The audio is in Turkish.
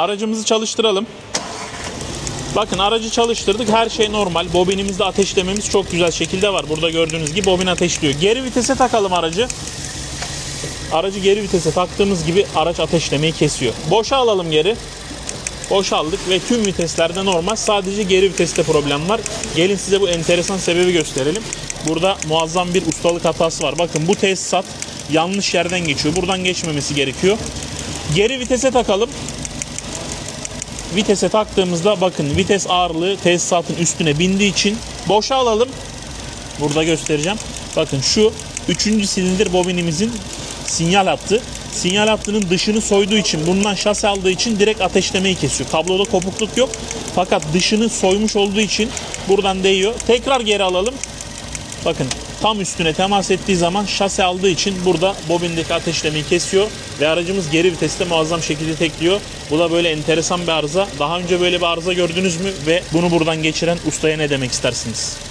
Aracımızı çalıştıralım. Bakın aracı çalıştırdık. Her şey normal. Bobinimizde ateşlememiz çok güzel şekilde var. Burada gördüğünüz gibi bobin ateşliyor. Geri vitese takalım aracı. Aracı geri vitese taktığımız gibi araç ateşlemeyi kesiyor. Boşa alalım geri. Boşa aldık ve tüm viteslerde normal. Sadece geri viteste problem var. Gelin size bu enteresan sebebi gösterelim. Burada muazzam bir ustalık hatası var. Bakın bu tesisat yanlış yerden geçiyor. Buradan geçmemesi gerekiyor. Geri vitese takalım. Vitese taktığımızda bakın vites ağırlığı tesisatın üstüne bindiği için boşa alalım. Burada göstereceğim. Bakın şu 3. silindir bobinimizin sinyal hattı. Sinyal hattının dışını soyduğu için bundan şase aldığı için direkt ateşlemeyi kesiyor. Kabloda kopukluk yok. Fakat dışını soymuş olduğu için buradan değiyor. Tekrar geri alalım. Bakın tam üstüne temas ettiği zaman şase aldığı için burada bobindeki ateşlemeyi kesiyor ve aracımız geri viteste muazzam şekilde tekliyor. Bu da böyle enteresan bir arıza. Daha önce böyle bir arıza gördünüz mü ve bunu buradan geçiren ustaya ne demek istersiniz?